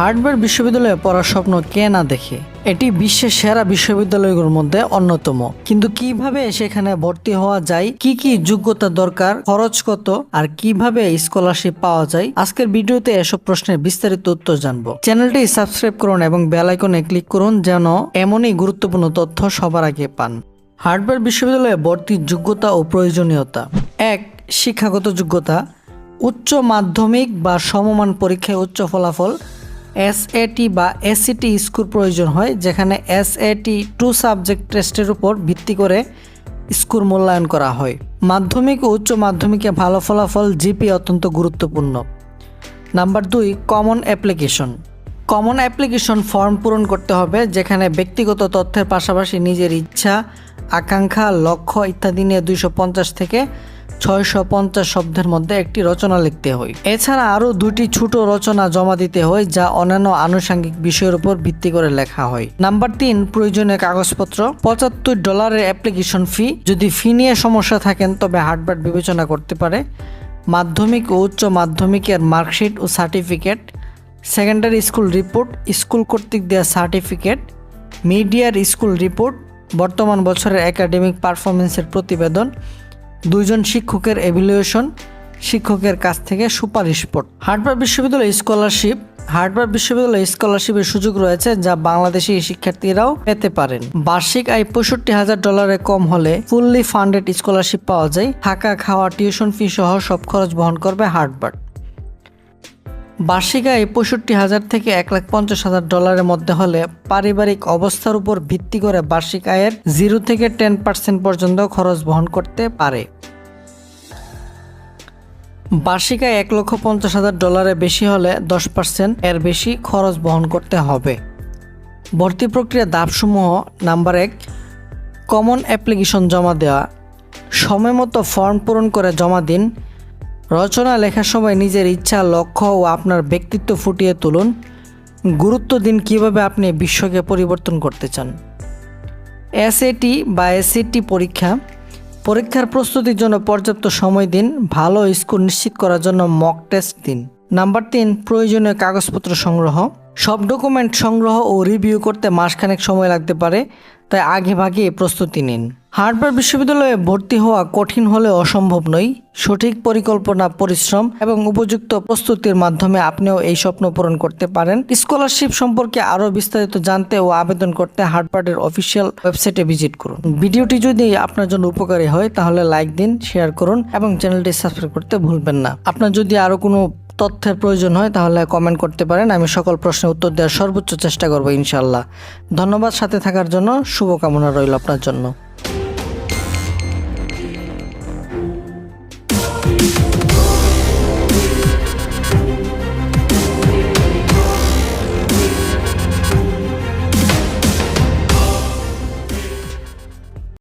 Hardware বিশ্ববিদ্যালয়ে পড়ার স্বপ্ন কে না দেখে? এটি বিশ্বের সেরা বিশ্ববিদ্যালয়গুলোর মধ্যে অন্যতম। কিন্তু কীভাবে সেখানে ভর্তি হওয়া যায়? কি কি যোগ্যতা দরকার? খরচ কত? আর কীভাবে স্কলারশিপ পাওয়া যায়? আজকের ভিডিওতে এসব প্রশ্নের বিস্তারিত উত্তর জানব। চ্যানেলটি সাবস্ক্রাইব করুন এবং বেল আইকনে ক্লিক করুন যেন এমনই গুরুত্বপূর্ণ তথ্য সবার আগে পান। হার্ডওয়্যার বিশ্ববিদ্যালয়ে ভর্তির যোগ্যতা ও প্রয়োজনীয়তা। এক, শিক্ষাগত যোগ্যতা। উচ্চ মাধ্যমিক বা সমমান পরীক্ষায় উচ্চ ফলাফল। এসএটি বা এসিটি স্কোর প্রয়োজন হয়, যেখানে এসএটি টু সাবজেক্ট টেস্টের উপর ভিত্তি করে স্কোর মূল্যায়ন করা হয়। মাধ্যমিক ও উচ্চ মাধ্যমিকে ভালো ফলাফল জিপি অত্যন্ত গুরুত্বপূর্ণ। নাম্বার দুই common application common application form পূরণ করতে হবে, যেখানে ব্যক্তিগত তথ্যের পাশাপাশি নিজের ইচ্ছা, আকাঙ্ক্ষা, লক্ষ্য ইত্যাদি নিয়ে দুইশো পঞ্চাশ থেকে ছয়শো পঞ্চাশ শব্দের মধ্যে একটি রচনা লিখতে হয়। এছাড়া আরও দুটি ছোট রচনা জমা দিতে হয়, যা অন্যান্য আনুষঙ্গিক বিষয়ের উপর ভিত্তি করে লেখা হয়। নাম্বার তিন, প্রয়োজনীয় কাগজপত্র। পঁচাত্তর ডলারের অ্যাপ্লিকেশন ফি। যদি ফি নিয়ে সমস্যা থাকেন, তবে হার্ডবার বিবেচনা করতে পারে। মাধ্যমিক ও উচ্চ মাধ্যমিকের মার্কশিট ও certificate. Secondary school report. School কর্তৃক দেওয়া সার্টিফিকেট। মিডিয়ার স্কুল রিপোর্ট। বর্তমান বছরের একাডেমিক পারফরমেন্সের প্রতিবেদন। দুইজন শিক্ষকের এভিলিয়েশন শিক্ষকের কাছ থেকে সুপারিশপট হার্ডবার বিশ্ববিদ্যালয় স্কলারশিপ হার্ডবার বিশ্ববিদ্যালয়ে স্কলারশিপের সুযোগ রয়েছে যা বাংলাদেশি শিক্ষার্থীরাও পেতে পারেন। বার্ষিক আয় পঁয়ষট্টি হাজার ডলারে কম হলে ফুললি ফান্ডেড স্কলারশিপ পাওয়া যায়। থাকা খাওয়া টিউশন ফি সহ সব খরচ বহন করবে হার্ডবার বার্ষিক আয় পঁয়ষট্টি হাজার থেকে এক লাখ পঞ্চাশ হাজার ডলারের মধ্যে হলে পারিবারিক অবস্থার উপর ভিত্তি করে বার্ষিক আয়ের জিরো থেকে টেন পার্সেন্ট পর্যন্ত খরচ বহন করতে পারে। বার্ষিক আয় এক লক্ষ পঞ্চাশ হাজার ডলারের বেশি হলে দশ পার্সেন্ট এর বেশি খরচ বহন করতে হবে। ভর্তি প্রক্রিয়া ধাপসমূহ নাম্বার এক, কমন অ্যাপ্লিকেশন জমা দেওয়া। সময় মতো ফর্ম পূরণ করে জমা দিন। রচনা, লেখার সময় নিজের ইচ্ছা, লক্ষ্য ও আপনার ব্যক্তিত্ব ফুটিয়ে তুলুন। গুরুত্ব দিন কীভাবে আপনি বিশ্বকে পরিবর্তন করতে চান। এসএটি বা এসএটি পরীক্ষা। পরীক্ষার প্রস্তুতির জন্য পর্যাপ্ত সময় দিন। ভালো স্কোর নিশ্চিত করার জন্য মক টেস্ট দিন। নাম্বার তিন, প্রয়োজনীয় কাগজপত্র সংগ্রহ। সব ডকুমেন্ট সংগ্রহ ও রিভিউ করতে মাসখানেক সময় লাগতে পারে, তাই আগে ভাগে প্রস্তুতি নিন। হার্ডবার বিশ্ববিদ্যালয়ে ভর্তি হওয়া কঠিন হলে অসম্ভব নয়। সঠিক পরিকল্পনা, পরিশ্রম এবং উপযুক্ত প্রস্তুতির মাধ্যমে আপনিও এই স্বপ্ন পূরণ করতে পারেন। স্কলারশিপ সম্পর্কে আরও বিস্তারিত জানতে ও আবেদন করতে হার্ডবার্ডের অফিসিয়াল ওয়েবসাইটে ভিজিট করুন। ভিডিওটি যদি আপনার জন্য উপকারী হয়, তাহলে লাইক দিন, শেয়ার করুন এবং চ্যানেলটি সাবস্ক্রাইব করতে ভুলবেন না। আপনার যদি আরও কোনো তথ্যের প্রয়োজন হয়, তাহলে কমেন্ট করতে পারেন। আমি সকল প্রশ্নের উত্তর দেওয়ার সর্বোচ্চ চেষ্টা করব ইনশাল্লাহ ধন্যবাদ সাথে থাকার জন্য। শুভকামনা রইল আপনার জন্য।